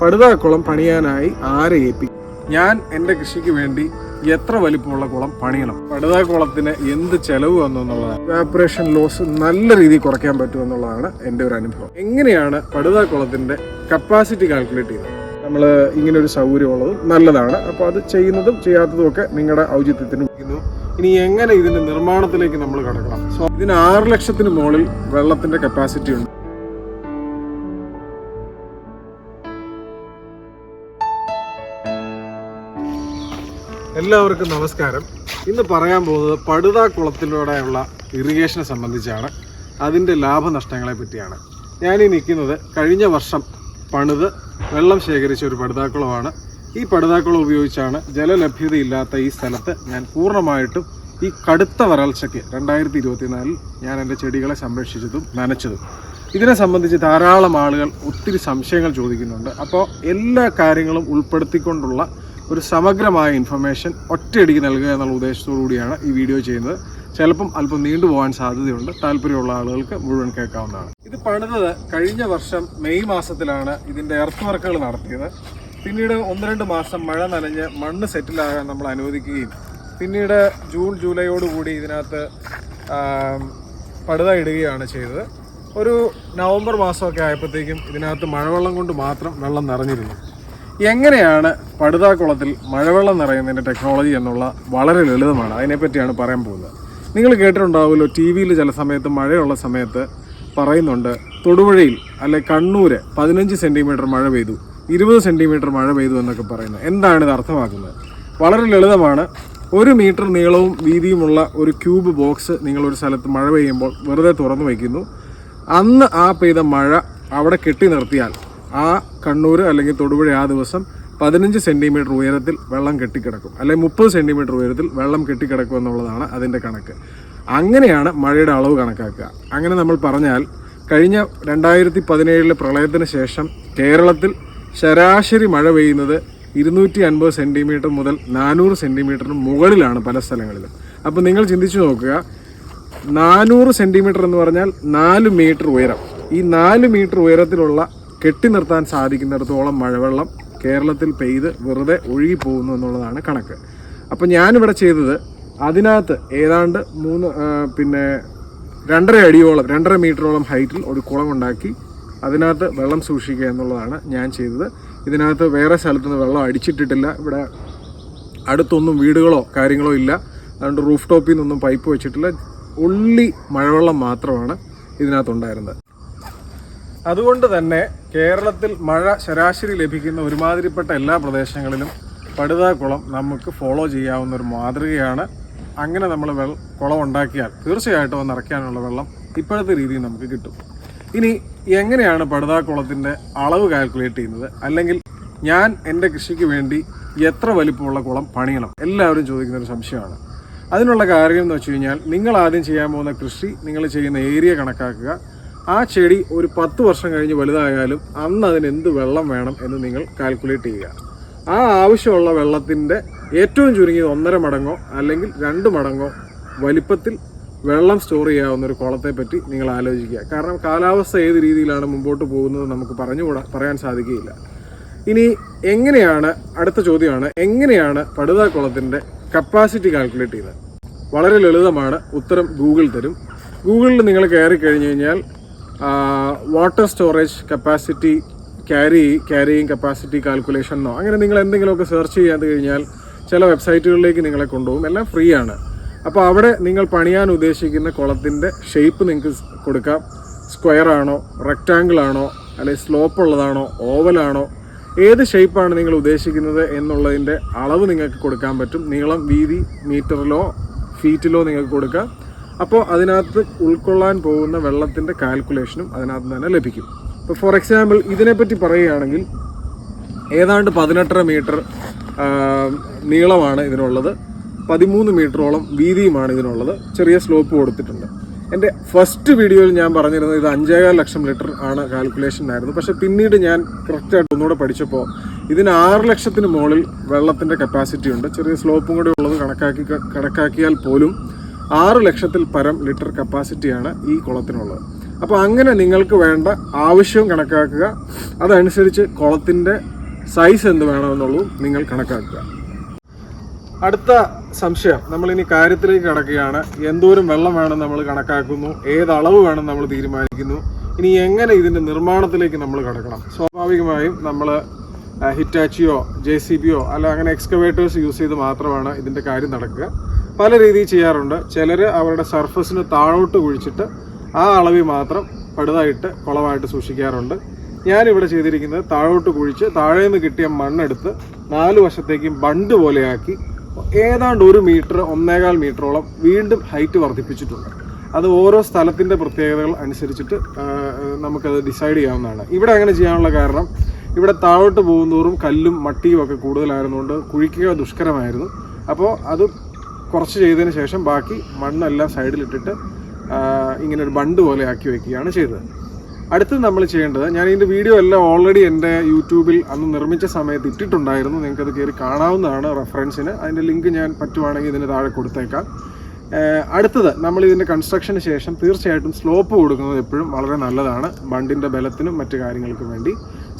പടുതാക്കുളം പണിയാനായി ആരെ ഏൽപ്പിക്കും ഞാൻ എന്റെ കൃഷിക്ക് വേണ്ടി എത്ര വലിപ്പമുള്ള കുളം പണിയണം? പടുതാക്കുളത്തിന് എന്ത് ചെലവ് വന്നു എന്നുള്ളതാണ്. വാപ്പറേഷൻ ലോസ് നല്ല രീതിയിൽ കുറയ്ക്കാൻ പറ്റുമെന്നുള്ളതാണ് എന്റെ ഒരു അനുഭവം. എങ്ങനെയാണ് പടുതാക്കുളത്തിന്റെ കപ്പാസിറ്റി കാൽക്കുലേറ്റ് ചെയ്യുന്നത് നമ്മൾ ഇങ്ങനെ ഒരു സൗകര്യമുള്ളത് നല്ലതാണ്. അപ്പോൾ അത് ചെയ്യുന്നതും ചെയ്യാത്തതും ഒക്കെ നിങ്ങളുടെ ഔചിത്യത്തിന് ഇനി എങ്ങനെ ഇതിന്റെ നിർമ്മാണത്തിലേക്ക് നമ്മൾ കടക്കണം? സോ ഇതിന് ആറ് ലക്ഷത്തിന് മുകളിൽ വെള്ളത്തിന്റെ കപ്പാസിറ്റി ഉണ്ട്. എല്ലാവർക്കും നമസ്കാരം. ഇന്ന് പറയാൻ പോകുന്നത് പടുതാ കുളത്തിലൂടെയുള്ള ഇറിഗേഷനെ സംബന്ധിച്ചാണ്. അതിന്റെ ലാഭനഷ്ടങ്ങളെ പറ്റിയാണ്. ഞാനീ നിൽക്കുന്നത് കഴിഞ്ഞ വർഷം പണിത് വെള്ളം ശേഖരിച്ച ഒരു പടുതാക്കുളമാണ് ഈ പടുതാക്കുളം ഉപയോഗിച്ചാണ് ജലലഭ്യതയില്ലാത്ത ഈ സ്ഥലത്ത് ഞാൻ പൂർണമായിട്ടും ഈ കടുത്ത വരൾച്ചയ്ക്ക് രണ്ടായിരത്തി ഇരുപത്തിനാലിൽ ഞാൻ എന്റെ ചെടികളെ സംരക്ഷിച്ചതും നനച്ചതും. ഇതിനെ സംബന്ധിച്ച് ധാരാളം ആളുകൾ ഒത്തിരി സംശയങ്ങൾ ചോദിക്കുന്നുണ്ട്. അപ്പോൾ എല്ലാ കാര്യങ്ങളും ഉൾപ്പെടുത്തിക്കൊണ്ടുള്ള ഒരു സമഗ്രമായ ഇൻഫർമേഷൻ ഒറ്റയടിക്ക് നൽകുക എന്നുള്ള ഉദ്ദേശത്തോടു കൂടിയാണ് ഈ വീഡിയോ ചെയ്യുന്നത്. ചിലപ്പം അല്പം നീണ്ടുപോകാൻ സാധ്യതയുണ്ട്. താല്പര്യമുള്ള ആളുകൾക്ക് മുഴുവൻ കേൾക്കാവുന്നതാണ്. ഇത് പണിതത് കഴിഞ്ഞ വർഷം മെയ് മാസത്തിലാണ് ഇതിന്റെ എർത്ത് വർക്കുകൾ നടത്തിയത്. പിന്നീട് ഒന്ന് രണ്ട് മാസം മഴ നനഞ്ഞ് മണ്ണ് സെറ്റിലാകാൻ നമ്മൾ അനുവദിക്കുകയും പിന്നീട് ജൂൺ ജൂലൈയോടുകൂടി ഇതിനകത്ത് പടുത ഇടുകയാണ് ചെയ്തത്. ഒരു നവംബർ മാസമൊക്കെ ആയപ്പോഴത്തേക്കും ഇതിനകത്ത് മഴവെള്ളം കൊണ്ട് മാത്രം വെള്ളം നിറഞ്ഞിരുന്നു. എങ്ങനെയാണ് പടുതാക്കുളത്തിൽ മഴവെള്ളം നിറയുന്നതിന്റെ ടെക്നോളജി എന്നുള്ള വളരെ ലളിതമാണ്. അതിനെപ്പറ്റിയാണ് പറയാൻ പോകുന്നത്. നിങ്ങൾ കേട്ടിട്ടുണ്ടാവുമല്ലോ ടി വിയിൽ ചില സമയത്ത് മഴയുള്ള സമയത്ത് പറയുന്നുണ്ട് തൊടുപുഴയിൽ അല്ലെ കണ്ണൂര് പതിനഞ്ച് സെന്റിമീറ്റർ മഴ പെയ്തു ഇരുപത് സെന്റിമീറ്റർ മഴ പെയ്തു എന്നൊക്കെ പറയുന്നത്. എന്താണ് ഇത് അർത്ഥമാക്കുന്നത്? വളരെ ലളിതമാണ്. ഒരു മീറ്റർ നീളവും വീതിയുമുള്ള ഒരു ക്യൂബ് ബോക്സ് നിങ്ങളൊരു സ്ഥലത്ത് മഴ പെയ്യുമ്പോൾ വെറുതെ തുറന്നു വയ്ക്കുന്നു. അന്ന് ആ പെയ്ത മഴ അവിടെ കെട്ടി നിർത്തിയാൽ ആ കണ്ണൂർ അല്ലെങ്കിൽ തൊടുപുഴ ആ ദിവസം പതിനഞ്ച് സെന്റിമീറ്റർ ഉയരത്തിൽ വെള്ളം കെട്ടിക്കിടക്കും. അല്ലെങ്കിൽ മുപ്പത് സെന്റിമീറ്റർ ഉയരത്തിൽ വെള്ളം കെട്ടിക്കിടക്കും എന്നുള്ളതാണ് അതിന്റെ കണക്ക്. അങ്ങനെയാണ് മഴയുടെ അളവ് കണക്കാക്കുക. അങ്ങനെ നമ്മൾ പറഞ്ഞാൽ കഴിഞ്ഞ രണ്ടായിരത്തി പതിനേഴിലെ പ്രളയത്തിന് ശേഷം കേരളത്തിൽ ശരാശരി മഴ പെയ്യുന്നത് ഇരുന്നൂറ്റി അൻപത് സെന്റിമീറ്റർ മുതൽ നാനൂറ് സെന്റിമീറ്ററിന് മുകളിലാണ് പല സ്ഥലങ്ങളിലും. അപ്പോൾ നിങ്ങൾ ചിന്തിച്ചു നോക്കുക. നാനൂറ് സെന്റിമീറ്റർ എന്ന് പറഞ്ഞാൽ നാല് മീറ്റർ ഉയരം. ഈ നാല് മീറ്റർ ഉയരത്തിലുള്ള കെട്ടി നിർത്താൻ സാധിക്കുന്നിടത്തോളം മഴവെള്ളം കേരളത്തിൽ പെയ്ത് വെറുതെ ഒഴുകി പോകുന്നു എന്നുള്ളതാണ് കണക്ക്. അപ്പോൾ ഞാനിവിടെ ചെയ്തത് അതിനകത്ത് ഏതാണ്ട് മൂന്ന് പിന്നെ രണ്ടര അടിയോളം രണ്ടര മീറ്ററോളം ഹൈറ്റിൽ ഒരു കുളം ഉണ്ടാക്കി അതിനകത്ത് വെള്ളം സൂക്ഷിക്കുക എന്നുള്ളതാണ് ഞാൻ ചെയ്തത്. ഇതിനകത്ത് വേറെ സ്ഥലത്തുനിന്ന് വെള്ളം അടിച്ചിട്ടിട്ടില്ല. ഇവിടെ അടുത്തൊന്നും വീടുകളോ കാര്യങ്ങളോ ഇല്ല. അതുകൊണ്ട് റൂഫ് ടോപ്പിൽ നിന്നൊന്നും പൈപ്പ് വെച്ചിട്ടില്ല. ഉള്ളി മഴവെള്ളം മാത്രമാണ് ഇതിനകത്തുണ്ടായിരുന്നത്. അതുകൊണ്ട് തന്നെ കേരളത്തിൽ മഴ ശരാശരി ലഭിക്കുന്ന ഒരുമാതിരിപ്പെട്ട എല്ലാ പ്രദേശങ്ങളിലും പടുതാക്കുളം നമുക്ക് ഫോളോ ചെയ്യാവുന്ന ഒരു മാതൃകയാണ്. അങ്ങനെ നമ്മൾ വെള്ള കുളം ഉണ്ടാക്കിയാൽ തീർച്ചയായിട്ടും അത് നിറയ്ക്കാനുള്ള വെള്ളം ഇപ്പോഴത്തെ രീതിയിൽ നമുക്ക് കിട്ടും. ഇനി എങ്ങനെയാണ് പടുതാക്കുളത്തിന്റെ അളവ് കാൽക്കുലേറ്റ് ചെയ്യുന്നത്? അല്ലെങ്കിൽ ഞാൻ എന്റെ കൃഷിക്ക് വേണ്ടി എത്ര വലിപ്പമുള്ള കുളം പണിയണം? എല്ലാവരും ചോദിക്കുന്ന ഒരു സംശയമാണ്. അതിനുള്ള കാര്യം എന്ന് വെച്ച് കഴിഞ്ഞാൽ നിങ്ങൾ ആദ്യം ചെയ്യാൻ പോകുന്ന കൃഷി നിങ്ങൾ ചെയ്യുന്ന ഏരിയ കണക്കാക്കുക. ആ ചെടി ഒരു പത്ത് വർഷം കഴിഞ്ഞ് വലുതായാലും അന്ന് അതിന് എന്ത് വെള്ളം വേണം എന്ന് നിങ്ങൾ കാൽക്കുലേറ്റ് ചെയ്യുക. ആ ആവശ്യമുള്ള വെള്ളത്തിന്റെ ഏറ്റവും ചുരുങ്ങിയത് ഒന്നര മടങ്ങോ അല്ലെങ്കിൽ രണ്ട് മടങ്ങോ വലിപ്പത്തിൽ വെള്ളം സ്റ്റോർ ചെയ്യാവുന്ന ഒരു കുളത്തെ പറ്റി നിങ്ങൾ ആലോചിക്കുക. കാരണം കാലാവസ്ഥ ഏത് രീതിയിലാണ് മുമ്പോട്ട് പോകുന്നത് നമുക്ക് പറഞ്ഞുകൂടാ പറയാൻ സാധിക്കുകയില്ല. ഇനി എങ്ങനെയാണ് അടുത്ത ചോദ്യമാണ് എങ്ങനെയാണ് പടുതാക്കുളത്തിന്റെ കപ്പാസിറ്റി കാൽക്കുലേറ്റ് ചെയ്യുന്നത്? വളരെ ലളിതമാണ് ഉത്തരം ഗൂഗിൾ തരും. ഗൂഗിളിൽ നിങ്ങൾ കയറി കഴിഞ്ഞു കഴിഞ്ഞാൽ water storage capacity carry carrying capacity calculation എന്നോ അങ്ങനെ നിങ്ങൾ എന്തെങ്കിലുമൊക്കെ സെർച്ച് ചെയ്യാൻ കഴിഞ്ഞാൽ ചില വെബ്സൈറ്റുകളിലേക്ക് നിങ്ങളെ കൊണ്ടുപോകും. എല്ലാം ഫ്രീ ആണ്. അപ്പോൾ അവിടെ നിങ്ങൾ പണിയാൻ ഉദ്ദേശിക്കുന്ന കുളത്തിന്റെ ഷേപ്പ് നിങ്ങൾക്ക് കൊടുക്കാം. സ്ക്വയർ ആണോ റെക്റ്റാങ്കിൾ ആണോ അല്ലെങ്കിൽ സ്ലോപ്പ് ഉള്ളതാണോ ഓവലാണോ ഏത് ഷേപ്പാണ് നിങ്ങൾ ഉദ്ദേശിക്കുന്നത് എന്നുള്ളതിന്റെ അളവ് നിങ്ങൾക്ക് കൊടുക്കാൻ പറ്റും. നീളം വീതി മീറ്ററിലോ ഫീറ്റിലോ നിങ്ങൾക്ക് കൊടുക്കാം. അപ്പോൾ അതിനകത്ത് ഉൾക്കൊള്ളാൻ പോകുന്ന വെള്ളത്തിന്റെ കാൽക്കുലേഷനും അതിനകത്ത് തന്നെ ലഭിക്കും. ഇപ്പോൾ ഫോർ എക്സാമ്പിൾ ഇതിനെപ്പറ്റി പറയുകയാണെങ്കിൽ ഏതാണ്ട് പതിനെട്ടര മീറ്റർ നീളമാണ് ഇതിനുള്ളത്. പതിമൂന്ന് മീറ്ററോളം വീതിയുമാണ് ഇതിനുള്ളത്. ചെറിയ സ്ലോപ്പ് കൊടുത്തിട്ടുണ്ട്. എന്റെ ഫസ്റ്റ് വീഡിയോയിൽ ഞാൻ പറഞ്ഞിരുന്നത് ഇത് അഞ്ചേകാൽ ലക്ഷം ലിറ്റർ ആണ് കാൽക്കുലേഷൻ ആയിരുന്നു. പക്ഷേ പിന്നീട് ഞാൻ കറക്റ്റായിട്ട് ഒന്നുകൂടെ പഠിച്ചപ്പോൾ ഇതിന് ആറ് ലക്ഷത്തിന് മുകളിൽ വെള്ളത്തിന്റെ കപ്പാസിറ്റി ഉണ്ട്. ചെറിയ സ്ലോപ്പും കൂടെ ഉള്ളത് കണക്കാക്കി കണക്കാക്കിയാൽ പോലും ആറ് ലക്ഷത്തിൽ പരം ലിറ്റർ കപ്പാസിറ്റിയാണ് ഈ കുളത്തിനുള്ളത്. അപ്പോൾ അങ്ങനെ നിങ്ങൾക്ക് വേണ്ട ആവശ്യവും കണക്കാക്കുക. അതനുസരിച്ച് കുളത്തിന്റെ സൈസ് എന്ത് വേണമെന്നുള്ളതും നിങ്ങൾ കണക്കാക്കുക. അടുത്ത സംശയം. നമ്മളിനി കാര്യത്തിലേക്ക് കടക്കുകയാണ്. എന്തോരം വെള്ളം വേണം നമ്മൾ കണക്കാക്കുന്നു? ഏത് അളവ് വേണം നമ്മൾ തീരുമാനിക്കുന്നു? ഇനി എങ്ങനെ ഇതിന്റെ നിർമ്മാണത്തിലേക്ക് നമ്മൾ കടക്കണം? സ്വാഭാവികമായും നമ്മൾ ഹിറ്റാച്ചിയോ ജെ സി ബിയോ അല്ല അങ്ങനെ എക്സ്കവേറ്റേഴ്സ് യൂസ് ചെയ്ത് മാത്രമാണ് ഇതിന്റെ കാര്യം നടക്കുക. പല രീതിയിൽ ചെയ്യാറുണ്ട്. ചിലർ അവരുടെ സർഫസിന് താഴോട്ട് കുഴിച്ചിട്ട് ആ അളവിൽ മാത്രം പടുതായിട്ട് കുളമായിട്ട് സൂക്ഷിക്കാറുണ്ട്. ഞാനിവിടെ ചെയ്തിരിക്കുന്നത് താഴോട്ട് കുഴിച്ച് താഴെ നിന്ന് കിട്ടിയ മണ്ണെടുത്ത് നാല് വശത്തേക്കും ബണ്ട് പോലെയാക്കി ഏതാണ്ട് ഒരു മീറ്റർ ഒന്നേകാൽ മീറ്ററോളം വീണ്ടും ഹൈറ്റ് വർദ്ധിപ്പിച്ചിട്ടുണ്ട്. അത് ഓരോ സ്ഥലത്തിന്റെ പ്രത്യേകതകൾ അനുസരിച്ചിട്ട് നമുക്കത് ഡിസൈഡ് ചെയ്യാവുന്നതാണ്. ഇവിടെ അങ്ങനെ ചെയ്യാനുള്ള കാരണം ഇവിടെ താഴോട്ട് പോകുന്നതോറും കല്ലും മട്ടിയും ഒക്കെ കൂടുതലായിരുന്നുകൊണ്ട് കുഴിക്കുക ദുഷ്കരമായിരുന്നു. അപ്പോൾ അത് കുറച്ച് ചെയ്തതിന് ശേഷം ബാക്കി മണ്ണെല്ലാം സൈഡിലിട്ടിട്ട് ഇങ്ങനെ ഒരു ബണ്ട് പോലെ ആക്കി വെക്കുകയാണ് ചെയ്തത്. അടുത്തത് നമ്മൾ ചെയ്യേണ്ടത് ഞാൻ ഇതിന്റെ വീഡിയോ എല്ലാം ഓൾറെഡി എന്റെ യൂട്യൂബിൽ അന്ന് നിർമ്മിച്ച സമയത്ത് ഇട്ടിട്ടുണ്ടായിരുന്നു. നിങ്ങൾക്ക് അത് കയറി കാണാവുന്നതാണ് റെഫറൻസിന് അതിന്റെ ലിങ്ക് ഞാൻ പറ്റുവാണെങ്കിൽ ഇതിന് താഴെ കൊടുത്തേക്കാം. അടുത്തത് നമ്മൾ ഇതിന്റെ കൺസ്ട്രക്ഷന് ശേഷം തീർച്ചയായിട്ടും സ്ലോപ്പ് കൊടുക്കുന്നത് എപ്പോഴും വളരെ നല്ലതാണ്. ബണ്ടിന്റെ ബലത്തിനും മറ്റു കാര്യങ്ങൾക്കും വേണ്ടി.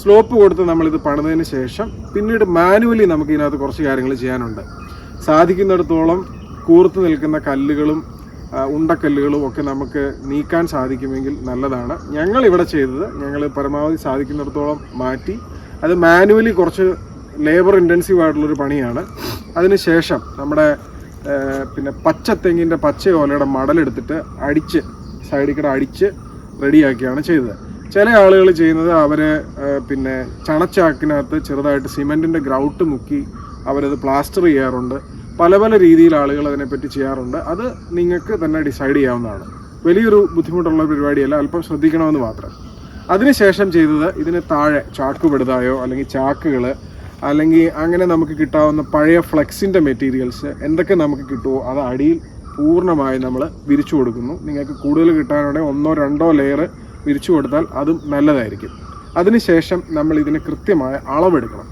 സ്ലോപ്പ് കൊടുത്ത് നമ്മളിത് പണിതതിന് ശേഷം പിന്നീട് മാനുവലി നമുക്ക് ഇതിനകത്ത് കുറച്ച് കാര്യങ്ങൾ ചെയ്യാനുണ്ട്. സാധിക്കുന്നിടത്തോളം കൂർത്ത് നിൽക്കുന്ന കല്ലുകളും ഉണ്ടക്കല്ലുകളും ഒക്കെ നമുക്ക് നീക്കാൻ സാധിക്കുമെങ്കിൽ നല്ലതാണ്. ഞങ്ങൾ ഇവിടെ ചെയ്തത് ഞങ്ങൾ പരമാവധി സാധിക്കുന്നിടത്തോളം മാറ്റി. അത് മാനുവലി കുറച്ച് ലേബർ ഇന്റൻസീവ് ആയിട്ടുള്ളൊരു പണിയാണ്. അതിനുശേഷം നമ്മുടെ പിന്നെ പച്ച തെങ്ങിന്റെ പച്ച ഓലയുടെ മടലെടുത്തിട്ട് അടിച്ച് സൈഡിൽ കൂടെ അടിച്ച് റെഡിയാക്കിയാണ് ചെയ്തത്. ചില ആളുകൾ ചെയ്യുന്നത് അവർ പിന്നെ ചണച്ചാക്കിനകത്ത് ചെറുതായിട്ട് സിമെന്റിന്റെ ഗ്രൗട്ട് മുക്കി അവരത് പ്ലാസ്റ്റർ ചെയ്യാറുണ്ട്. പല പല രീതിയിൽ ആളുകൾ അതിനെപ്പറ്റി ചെയ്യാറുണ്ട്. അത് നിങ്ങൾക്ക് തന്നെ ഡിസൈഡ് ചെയ്യാവുന്നതാണ്. വലിയൊരു ബുദ്ധിമുട്ടുള്ള പരിപാടിയല്ല അല്പം ശ്രദ്ധിക്കണമെന്ന് മാത്രം. അതിനുശേഷം ചെയ്തത് ഇതിന് താഴെ ചാക്ക് പെടുതായോ അല്ലെങ്കിൽ ചാക്കുകൾ അല്ലെങ്കിൽ അങ്ങനെ നമുക്ക് കിട്ടാവുന്ന പഴയ ഫ്ലെക്സിന്റെ മെറ്റീരിയൽസ് എന്തൊക്കെ നമുക്ക് കിട്ടുമോ അത് അടിയിൽ പൂർണമായി നമ്മൾ വിരിച്ചു കൊടുക്കുന്നു. നിങ്ങൾക്ക് കൂടുതൽ കിട്ടാനുണ്ടെങ്കിൽ ഒന്നോ രണ്ടോ ലെയർ വിരിച്ചു കൊടുത്താൽ അതും നല്ലതായിരിക്കും. അതിനുശേഷം നമ്മൾ ഇതിന് കൃത്യമായ അളവെടുക്കണം.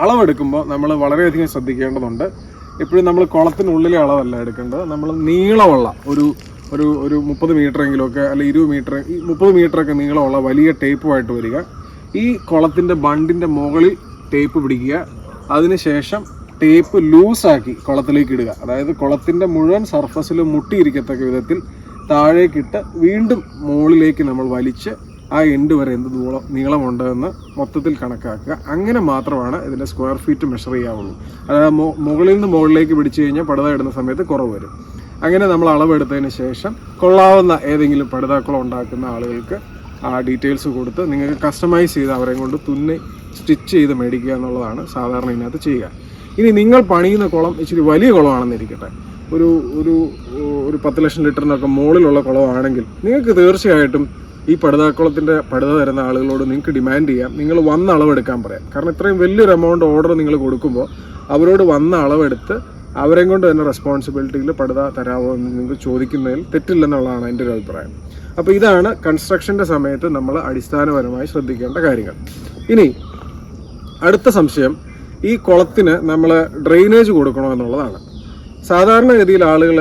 അളവെടുക്കുമ്പോൾ നമ്മൾ വളരെയധികം ശ്രദ്ധിക്കേണ്ടതുണ്ട്. എപ്പോഴും നമ്മൾ കുളത്തിനുള്ളിലെ അളവല്ല എടുക്കേണ്ടത്. നമ്മൾ നീളമുള്ള ഒരു ഒരു ഒരു മുപ്പത് മീറ്ററെങ്കിലുമൊക്കെ അല്ലെ ഇരുപത് മീറ്റർ മുപ്പത് മീറ്ററൊക്കെ നീളമുള്ള വലിയ ടേപ്പുമായിട്ട് വരിക. ഈ കുളത്തിന്റെ ബണ്ടിന്റെ മുകളിൽ ടേപ്പ് പിടിക്കുക. അതിനുശേഷം ടേപ്പ് ലൂസാക്കി കുളത്തിലേക്ക് ഇടുക. അതായത് കുളത്തിന്റെ മുഴുവൻ സർഫസിൽ മുട്ടിയിരിക്കത്തക്ക വിധത്തിൽ താഴേക്കിട്ട് വീണ്ടും മുകളിലേക്ക് നമ്മൾ വലിച്ച് ആ എൻഡ് വരെ എന്ത് ദൂളം നീളമുണ്ട് എന്ന് മൊത്തത്തിൽ കണക്കാക്കുക. അങ്ങനെ മാത്രമാണ് ഇതിന്റെ സ്ക്വയർ ഫീറ്റ് മെഷർ ചെയ്യാവുള്ളൂ. അതായത് മുകളിൽ നിന്ന് മുകളിലേക്ക് പിടിച്ചു കഴിഞ്ഞാൽ പടുത ഇടുന്ന സമയത്ത് കുറവ് വരും. അങ്ങനെ നമ്മൾ അളവെടുത്തതിന് ശേഷം കൊള്ളാവുന്ന ഏതെങ്കിലും പടുതാക്കുളം ഉണ്ടാക്കുന്ന ആളുകൾക്ക് ആ ഡീറ്റെയിൽസ് കൊടുത്ത് നിങ്ങൾക്ക് കസ്റ്റമൈസ് ചെയ്ത് അവരെ കൊണ്ട് തുന്നി സ്റ്റിച്ച് ചെയ്ത് മേടിക്കുക എന്നുള്ളതാണ് സാധാരണ ഇതിനകത്ത് ചെയ്യുക. ഇനി നിങ്ങൾ പണിയുന്ന കുളം ഇച്ചിരി വലിയ കുളമാണെന്നിരിക്കട്ടെ ഒരു ഒരു ഒരു പത്ത് ലക്ഷം ലിറ്ററിനൊക്കെ മുകളിലുള്ള കുളമാണെങ്കിൽ നിങ്ങൾക്ക് തീർച്ചയായിട്ടും ഈ പടുതാക്കുളത്തിന്റെ പടുത തരുന്ന ആളുകളോട് നിങ്ങൾക്ക് ഡിമാൻഡ് ചെയ്യാം. നിങ്ങൾ വന്ന അളവെടുക്കാൻ പറയാം. കാരണം ഇത്രയും വലിയൊരു എമൗണ്ട് ഓർഡർ നിങ്ങൾ കൊടുക്കുമ്പോൾ അവരോട് വന്ന അളവെടുത്ത് അവരെയും കൊണ്ട് തന്നെ റെസ്പോൺസിബിലിറ്റിയിൽ പടുത തരാമോ എന്ന് നിങ്ങൾക്ക് ചോദിക്കുന്നതിൽ തെറ്റില്ലെന്നുള്ളതാണ് എന്റെ ഒരു അഭിപ്രായം. അപ്പോൾ ഇതാണ് കൺസ്ട്രക്ഷന്റെ സമയത്ത് നമ്മൾ അടിസ്ഥാനപരമായി ശ്രദ്ധിക്കേണ്ട കാര്യങ്ങൾ. ഇനി അടുത്ത സംശയം ഈ കുളത്തിന് നമ്മൾ ഡ്രെയിനേജ് കൊടുക്കണോ എന്നുള്ളതാണ്. സാധാരണഗതിയിൽ ആളുകൾ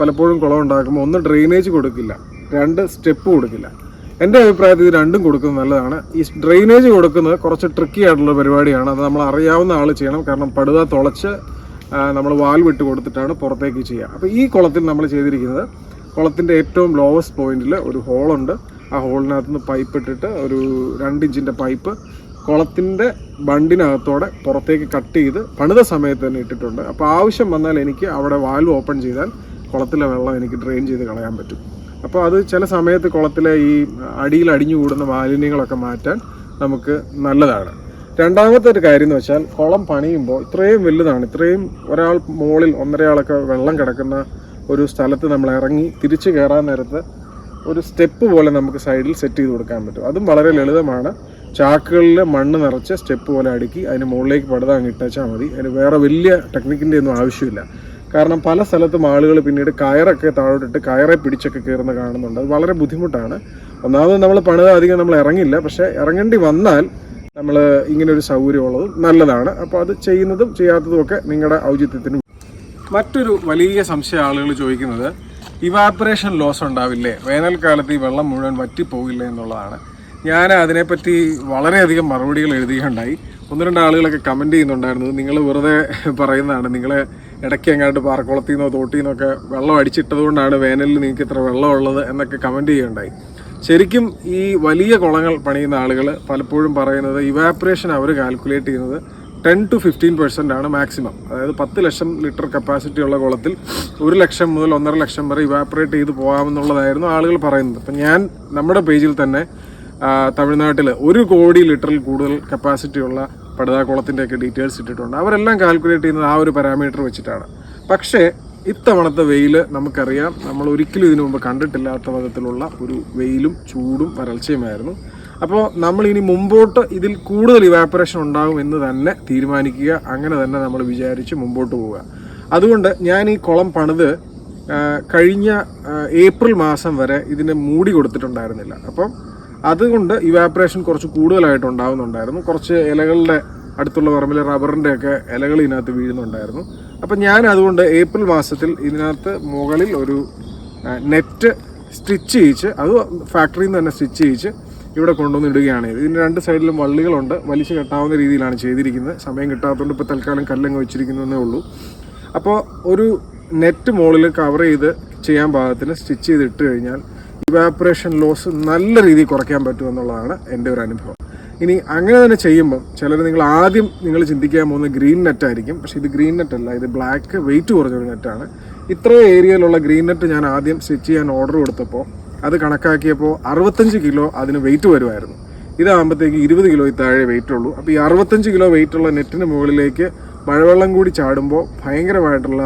പലപ്പോഴും കുളം ഉണ്ടാക്കുമ്പോൾ ഒന്ന് ഡ്രെയിനേജ് കൊടുക്കില്ല. രണ്ട് സ്റ്റെപ്പ് കൊടുക്കില്ല. എന്റെ അഭിപ്രായത്തിൽ ഇത് രണ്ടും കൊടുക്കുന്നത് നല്ലതാണ്. ഈ ഡ്രെയിനേജ് കൊടുക്കുന്നത് കുറച്ച് ട്രിക്കി ആയിട്ടുള്ള പരിപാടിയാണ്. അത് നമ്മൾ അറിയാവുന്ന ആൾ ചെയ്യണം. കാരണം പടുത തുളച്ച് നമ്മൾ വാൽ വിട്ട് കൊടുത്തിട്ടാണ് പുറത്തേക്ക് ചെയ്യുക. അപ്പോൾ ഈ കുളത്തിൽ നമ്മൾ ചെയ്തിരിക്കുന്നത് കുളത്തിന്റെ ഏറ്റവും ലോവസ്റ്റ് പോയിന്റിൽ ഒരു ഹോളുണ്ട് ആ ഹോളിനകത്ത് നിന്ന് പൈപ്പ് ഇട്ടിട്ട് ഒരു രണ്ട് ഇഞ്ചിന്റെ പൈപ്പ് കുളത്തിന്റെ ബണ്ടിനകത്തോടെ പുറത്തേക്ക് കട്ട് ചെയ്ത് പണിത സമയത്ത് തന്നെ ഇട്ടിട്ടുണ്ട്. അപ്പോൾ ആവശ്യം വന്നാൽ എനിക്ക് അവിടെ വാൽവ് ഓപ്പൺ ചെയ്താൽ കുളത്തിലെ വെള്ളം എനിക്ക് ഡ്രെയിൻ ചെയ്ത് കളയാൻ പറ്റും. അപ്പോൾ അത് ചില സമയത്ത് കുളത്തിലെ ഈ അടിയിൽ അടിഞ്ഞു കൂടുന്ന മാലിന്യങ്ങളൊക്കെ മാറ്റാൻ നമുക്ക് നല്ലതാണ്. രണ്ടാമത്തെ ഒരു കാര്യം എന്ന് വെച്ചാൽ കുളം പണിയുമ്പോൾ ഇത്രയും വലുതാണ്. ഇത്രയും ഒരാൾ മുകളിൽ ഒന്നരയാളൊക്കെ വെള്ളം കിടക്കുന്ന ഒരു സ്ഥലത്ത് നമ്മൾ ഇറങ്ങി തിരിച്ചു കയറാൻ നേരത്ത് ഒരു സ്റ്റെപ്പ് പോലെ നമുക്ക് സൈഡിൽ സെറ്റ് ചെയ്ത് കൊടുക്കാൻ പറ്റും. അതും വളരെ ലളിതമാണ്. ചാക്കുകളിൽ മണ്ണ് നിറച്ച് സ്റ്റെപ്പ് പോലെ അടുക്കി അതിന് മുകളിലേക്ക് പടുതാൻ ഇട്ടേച്ചാൽ മതി. അതിന് വേറെ വലിയ ടെക്നിക്കിന്റെ ഒന്നും ആവശ്യമില്ല. കാരണം പല സ്ഥലത്തും ആളുകൾ പിന്നീട് കയറൊക്കെ താഴോട്ടിട്ട് കയറെ പിടിച്ചൊക്കെ കയറുന്ന കാണുന്നുണ്ട്. അത് വളരെ ബുദ്ധിമുട്ടാണ്. ഒന്നാമത് നമ്മൾ പണിത് അധികം നമ്മൾ ഇറങ്ങില്ല. പക്ഷേ ഇറങ്ങേണ്ടി വന്നാൽ നമ്മൾ ഇങ്ങനെ ഒരു സൗകര്യമുള്ളത് നല്ലതാണ്. അപ്പോൾ അത് ചെയ്യുന്നതും ചെയ്യാത്തതും ഒക്കെ നിങ്ങളുടെ ഔചിത്യത്തിന് മറ്റൊരു വലിയ സംശയം ആളുകൾ ചോദിക്കുന്നത് ഇവാപ്പറേഷൻ ലോസ് ഉണ്ടാവില്ലേ? വേനൽക്കാലത്ത് ഈ വെള്ളം മുഴുവൻ വറ്റിപ്പോകില്ല എന്നുള്ളതാണ്. ഞാൻ അതിനെപ്പറ്റി വളരെയധികം മറുപടികൾ എഴുതുകയുണ്ടായി. ഒന്ന് രണ്ട് ആളുകളൊക്കെ കമന്റ് ചെയ്യുന്നുണ്ടായിരുന്നു. നിങ്ങൾ വെറുതെ പറയുന്നതാണ്. നിങ്ങൾ ഇടയ്ക്ക് എങ്ങാണ്ട് പാറക്കുളത്തിൽ നിന്നോ തോട്ടിൽ നിന്നൊക്കെ വെള്ളം അടിച്ചിട്ടതുകൊണ്ടാണ് വേനലിൽ നിങ്ങൾക്ക് ഇത്ര വെള്ളമുള്ളത് എന്നൊക്കെ കമന്റ് ചെയ്യുകയുണ്ടായി ശരിക്കും ഈ വലിയ കുളങ്ങൾ പണിയുന്ന ആളുകൾ പലപ്പോഴും പറയുന്നത് ഇവാപ്പറേഷൻ അവർ കാൽക്കുലേറ്റ് ചെയ്യുന്നത് ടെൻ ടു ഫിഫ്റ്റീൻ പെർസെന്റ് ആണ് മാക്സിമം അതായത് പത്ത് ലക്ഷം ലിറ്റർ കപ്പാസിറ്റി ഉള്ള കുളത്തിൽ ഒരു ലക്ഷം മുതൽ ഒന്നര ലക്ഷം വരെ ഇവാപ്പറേറ്റ് ചെയ്ത് പോകാമെന്നുള്ളതായിരുന്നു ആളുകൾ പറയുന്നത്. അപ്പം ഞാൻ നമ്മുടെ പേജിൽ തന്നെ തമിഴ്നാട്ടിൽ ഒരു കോടി ലിറ്ററിൽ കൂടുതൽ കപ്പാസിറ്റി ഉള്ള പടുതാക്കുളത്തിന്റെയൊക്കെ ഡീറ്റെയിൽസ് ഇട്ടിട്ടുണ്ട്. അവരെല്ലാം കാൽക്കുലേറ്റ് ചെയ്യുന്നത് ആ ഒരു പാരാമീറ്റർ വെച്ചിട്ടാണ്. പക്ഷേ ഇത്തവണത്തെ വെയിൽ നമുക്കറിയാം. നമ്മൾ ഒരിക്കലും ഇതിനു മുമ്പ് കണ്ടിട്ടില്ലാത്ത വിധത്തിലുള്ള ഒരു വെയിലും ചൂടും വരൾച്ചയുമായിരുന്നു. അപ്പോൾ നമ്മൾ ഇനി മുമ്പോട്ട് ഇതിൽ കൂടുതൽ ഇവാപ്പറേഷൻ ഉണ്ടാകും എന്ന് തന്നെ തീരുമാനിക്കുക. അങ്ങനെ തന്നെ നമ്മൾ വിചാരിച്ച് മുമ്പോട്ട് പോവുക. അതുകൊണ്ട് ഞാൻ ഈ കുളം പണിത് കഴിഞ്ഞ ഏപ്രിൽ മാസം വരെ ഇതിനെ മൂടി കൊടുത്തിട്ടുണ്ടായിരുന്നില്ല. അപ്പം അതുകൊണ്ട് ഇവാപ്പറേഷൻ കുറച്ച് കൂടുതലായിട്ട് ഉണ്ടാകുന്നുണ്ടായിരുന്നു കുറച്ച് ഇലകളുടെ അടുത്തുള്ള പറമ്പിൽ റബ്ബറിന്റെ ഒക്കെ ഇലകൾ ഇതിനകത്ത് വീഴുന്നുണ്ടായിരുന്നു. അപ്പം ഞാൻ അതുകൊണ്ട് ഏപ്രിൽ മാസത്തിൽ ഇതിനകത്ത് മുകളിൽ ഒരു നെറ്റ് സ്റ്റിച്ച് ചെയ്യിച്ച് അത് ഫാക്ടറിയിൽ നിന്ന് തന്നെ സ്റ്റിച്ച് ചെയ്യിച്ച് ഇവിടെ കൊണ്ടുവന്ന് ഇടുകയാണ് ഇതിന്റെ രണ്ട് സൈഡിലും വള്ളികളുണ്ട്. വലിച്ചു കെട്ടാവുന്ന രീതിയിലാണ് ചെയ്തിരിക്കുന്നത്. സമയം കിട്ടാത്തതുകൊണ്ട് ഇപ്പോൾ തൽക്കാലം കല്ലങ്ങ് വെച്ചിരിക്കുന്നതേ ഉള്ളൂ. അപ്പോൾ ഒരു നെറ്റ് മുകളിൽ കവർ ചെയ്ത് ചെയ്യാൻ പാകത്തിന് സ്റ്റിച്ച് ചെയ്ത് ഇട്ട് കഴിഞ്ഞാൽ ഇവാപ്പറേഷൻ ലോസ് നല്ല രീതിയിൽ കുറയ്ക്കാൻ പറ്റും എന്നുള്ളതാണ് എന്റെ ഒരു അനുഭവം. ഇനി അങ്ങനെ തന്നെ ചെയ്യുമ്പം ചിലർ നിങ്ങൾ ആദ്യം നിങ്ങൾ ചിന്തിക്കാൻ പോകുന്ന ഗ്രീൻ നെറ്റ് ആയിരിക്കും. പക്ഷേ ഇത് ഗ്രീൻ നെറ്റ് അല്ല ഇത് ബ്ലാക്ക് വെയിറ്റ് കുറഞ്ഞൊരു നെറ്റാണ് ഇത്രയും ഏരിയയിലുള്ള ഗ്രീൻ നെറ്റ് ഞാൻ ആദ്യം സ്റ്റിച്ച് ചെയ്യാൻ ഓർഡർ കൊടുത്തപ്പോൾ അത് കണക്കാക്കിയപ്പോൾ അറുപത്തഞ്ച് കിലോ അതിന് വെയിറ്റ് വരുമായിരുന്നു. ഇതാകുമ്പോഴത്തേക്ക് ഇരുപത് കിലോ താഴെ വെയിറ്റ് ഉള്ളൂ. അപ്പോൾ ഈ അറുപത്തഞ്ച് കിലോ വെയിറ്റ് ഉള്ള നെറ്റിന് മുകളിലേക്ക് മഴവെള്ളം കൂടി ചാടുമ്പോൾ ഭയങ്കരമായിട്ടുള്ള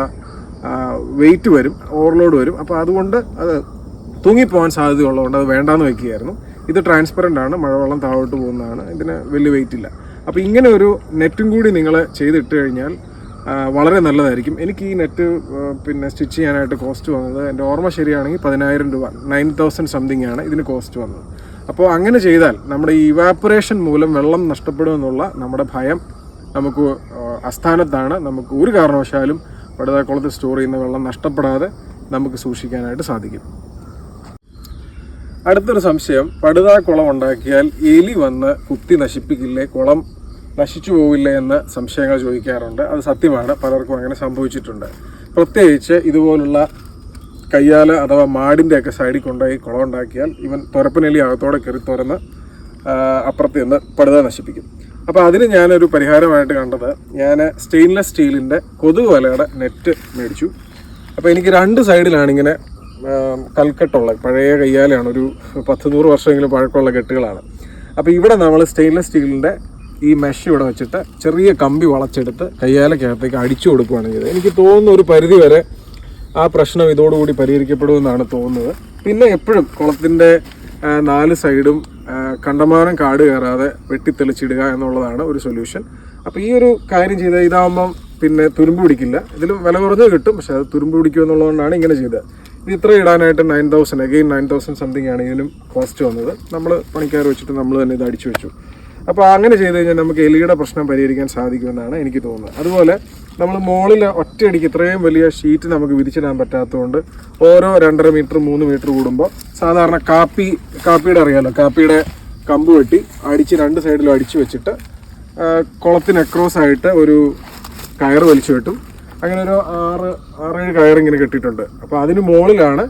വെയിറ്റ് വരും ഓവർലോഡ് വരും. അപ്പോൾ അതുകൊണ്ട് അത് തൂങ്ങിപ്പോകാൻ സാധ്യതയുള്ളതുകൊണ്ട് അത് വേണ്ടാന്ന് വെക്കുകയായിരുന്നു. ഇത് ട്രാൻസ്പെറന്റ് ആണ് മഴവെള്ളം താഴോട്ട് പോകുന്നതാണ് ഇതിന് വലിയ വെയിറ്റ് ഇല്ല. അപ്പോൾ ഇങ്ങനെ ഒരു നെറ്റും കൂടി നിങ്ങൾ ചെയ്തിട്ട് കഴിഞ്ഞാൽ വളരെ നല്ലതായിരിക്കും. എനിക്ക് ഈ നെറ്റ് പിന്നെ സ്റ്റിച്ച് ചെയ്യാനായിട്ട് കോസ്റ്റ് വന്നത് എന്റെ ഓർമ്മ ശരിയാണെങ്കിൽ പതിനായിരം രൂപ നയൻ തൗസൻഡ് സംതിങ് ആണ് ഇതിന് കോസ്റ്റ് വന്നത്. അപ്പോൾ അങ്ങനെ ചെയ്താൽ നമ്മുടെ ഈ ഇവാപ്പറേഷൻ മൂലം വെള്ളം നഷ്ടപ്പെടുമെന്നുള്ള നമ്മുടെ ഭയം നമുക്ക് അസ്ഥാനത്താണ്. നമുക്ക് ഒരു കാരണവശാലും പടുതാക്കുളത്ത് സ്റ്റോർ ചെയ്യുന്ന വെള്ളം നഷ്ടപ്പെടാതെ നമുക്ക് സൂക്ഷിക്കാനായിട്ട് സാധിക്കും. അടുത്തൊരു സംശയം. പടുതാ കുളം ഉണ്ടാക്കിയാൽ എലി വന്ന് കുത്തി നശിപ്പിക്കില്ലേ? കുളം നശിച്ചു പോവില്ലേ എന്ന് സംശയങ്ങൾ ചോദിക്കാറുണ്ട്. അത് സത്യമാണ്. പലർക്കും അങ്ങനെ സംഭവിച്ചിട്ടുണ്ട്. പ്രത്യേകിച്ച് ഇതുപോലുള്ള കയ്യാല അഥവാ മാടിന്റെ ഒക്കെ സൈഡിൽ കൊണ്ടുപോയി കുളം ഉണ്ടാക്കിയാൽ ഇവൻ തുരപ്പനെലി അകത്തോടെ കയറി തുറന്ന് അപ്പുറത്ത് നിന്ന് പടുത നശിപ്പിക്കും. അപ്പോൾ അതിന് ഞാനൊരു പരിഹാരമായിട്ട് കണ്ടത് ഞാൻ സ്റ്റെയിൻലെസ് സ്റ്റീലിന്റെ കൊതുക് വലയുടെ നെറ്റ് മേടിച്ചു. അപ്പോൾ എനിക്ക് രണ്ട് സൈഡിലാണ് ഇങ്ങനെ കൽക്കെട്ടുള്ള പഴയ കയ്യാലാണ് ഒരു പത്ത് നൂറ് വർഷമെങ്കിലും പഴക്കമുള്ള കെട്ടുകളാണ്. അപ്പോൾ ഇവിടെ നമ്മൾ സ്റ്റെയിൻലെസ് സ്റ്റീലിന്റെ ഈ മെഷ് ഇവിടെ വെച്ചിട്ട് ചെറിയ കമ്പി വളച്ചെടുത്ത് കയ്യാലക്കകത്തേക്ക് അടിച്ചു കൊടുക്കുകയാണ് ചെയ്തത്. എനിക്ക് തോന്നുന്ന ഒരു പരിധി വരെ ആ പ്രശ്നം ഇതോടുകൂടി പരിഹരിക്കപ്പെടുമെന്നാണ് തോന്നുന്നത്. പിന്നെ എപ്പോഴും കുളത്തിന്റെ നാല് സൈഡും കണ്ടമാനം കാട് കയറാതെ വെട്ടിത്തെളിച്ചിടുക എന്നുള്ളതാണ് ഒരു സൊല്യൂഷൻ അപ്പോൾ ഈ ഒരു കാര്യം ചെയ്താൽ ഇതാകുമ്പം പിന്നെ തുരുമ്പ് പിടിക്കില്ല. ഇതിലും വില കുറഞ്ഞത് കിട്ടും പക്ഷേ അത് തുരുമ്പ് പിടിക്കും എന്നുള്ളതുകൊണ്ടാണ് ഇങ്ങനെ ചെയ്തത്. ഇത്ര ഇടാനായിട്ട് nine thousand again nine thousand something ആണ് ഇതിനും കോസ്റ്റ് വന്നത്. നമ്മൾ പണിക്കാർ വെച്ചിട്ട് നമ്മൾ തന്നെ ഇത് അടിച്ചു വെച്ചു. അപ്പോൾ അങ്ങനെ ചെയ്ത് കഴിഞ്ഞാൽ നമുക്ക് എലിയുടെ പ്രശ്നം പരിഹരിക്കാൻ സാധിക്കുമെന്നാണ് എനിക്ക് തോന്നുന്നത്. അതുപോലെ നമ്മൾ മുകളിൽ ഒറ്റയടിക്ക് ഇത്രയും വലിയ ഷീറ്റ് നമുക്ക് വിരിച്ചിടാൻ പറ്റാത്തതുകൊണ്ട് ഓരോ രണ്ടര മീറ്റർ മൂന്ന് മീറ്റർ കൂടുമ്പോൾ സാധാരണ കാപ്പി കാപ്പിയുടെ അറിയാമല്ലോ കാപ്പിയുടെ കമ്പ് വെട്ടി അടിച്ച് രണ്ട് സൈഡിലും അടിച്ച് വെച്ചിട്ട് കുളത്തിന് അക്രോസ് ആയിട്ട് ഒരു കയർ വലിച്ചു കെട്ടും അങ്ങനെ ഒരു ആറ് ആറേഴ് കയർ ഇങ്ങനെ കെട്ടിയിട്ടുണ്ട്. അപ്പോൾ അതിന് മുകളിലാണ്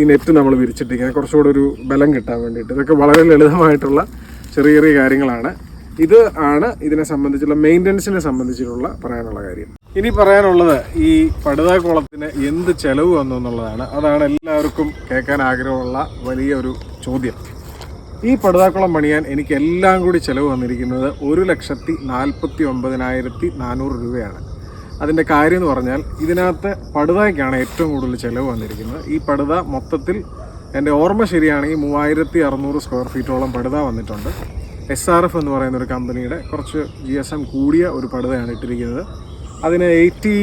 ഈ നെറ്റ് നമ്മൾ വിരിച്ചിട്ടിരിക്കുന്നത്. കുറച്ചുകൂടെ ഒരു ബലം കിട്ടാൻ വേണ്ടിയിട്ട്. ഇതൊക്കെ വളരെ ലളിതമായിട്ടുള്ള ചെറിയ ചെറിയ കാര്യങ്ങളാണ്. ഇത് ആണ് ഇതിനെ സംബന്ധിച്ചുള്ള മെയിന്റനൻസിനെ സംബന്ധിച്ചിട്ടുള്ള പറയാനുള്ള കാര്യം. ഇനി പറയാനുള്ളത് ഈ പടുതാക്കുളത്തിന് എന്ത് ചെലവ് വന്നു എന്നുള്ളതാണ്. അതാണ് എല്ലാവർക്കും കേൾക്കാൻ ആഗ്രഹമുള്ള വലിയൊരു ചോദ്യം. ഈ പടുതാക്കുളം പണിയാൻ എനിക്ക് എല്ലാം കൂടി ചിലവ് വന്നിരിക്കുന്നത് ഒരു ലക്ഷത്തി നാൽപ്പത്തി ഒമ്പതിനായിരത്തി നാനൂറ് രൂപയാണ്. അതിന്റെ കാര്യം എന്ന് പറഞ്ഞാൽ ഇതിനകത്ത് പടുതയ്ക്കാണ് ഏറ്റവും കൂടുതൽ ചിലവ് വന്നിരിക്കുന്നത്. ഈ പടുത മൊത്തത്തിൽ എന്റെ ഓർമ്മ ശരിയാണെങ്കിൽ മൂവായിരത്തി അറുന്നൂറ് സ്ക്വയർ ഫീറ്റോളം പടുത വന്നിട്ടുണ്ട്. എസ് ആർ എഫ് എന്ന് പറയുന്ന ഒരു കമ്പനിയുടെ കുറച്ച് ജി എസ് എം കൂടിയ ഒരു പടുതയാണ് ഇട്ടിരിക്കുന്നത്. അതിന് എയ്റ്റി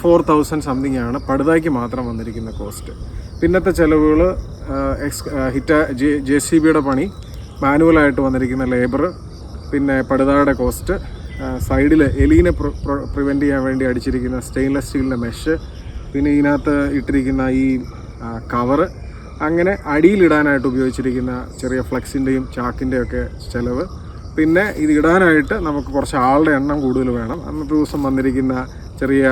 ഫോർ തൗസൻഡ് സംതിങ് ആണ് പടുതയ്ക്ക് മാത്രം വന്നിരിക്കുന്ന കോസ്റ്റ് പിന്നത്തെ ചിലവുകൾ എക്സ് ഹിറ്റ ജെ ജെ സി ബിയുടെ പണി മാനുവലായിട്ട് വന്നിരിക്കുന്ന ലേബർ പിന്നെ പടുതായുടെ കോസ്റ്റ് സൈഡിൽ എലീനെ പ്രിവെന്റ് ചെയ്യാൻ വേണ്ടി അടിച്ചിരിക്കുന്ന സ്റ്റെയിൻലെസ് സ്റ്റീലിന്റെ മെഷ് പിന്നെ ഇതിനകത്ത് ഇട്ടിരിക്കുന്ന ഈ കവറ് അങ്ങനെ അടിയിലിടാനായിട്ട് ഉപയോഗിച്ചിരിക്കുന്ന ചെറിയ ഫ്ലെക്സിന്റെയും ചാക്കിന്റെയും ഒക്കെ ചിലവ്. പിന്നെ ഇത് ഇടാനായിട്ട് നമുക്ക് കുറച്ച് ആളുടെ എണ്ണം കൂടുതൽ വേണം. അന്നത്തെ ദിവസം വന്നിരിക്കുന്ന ചെറിയ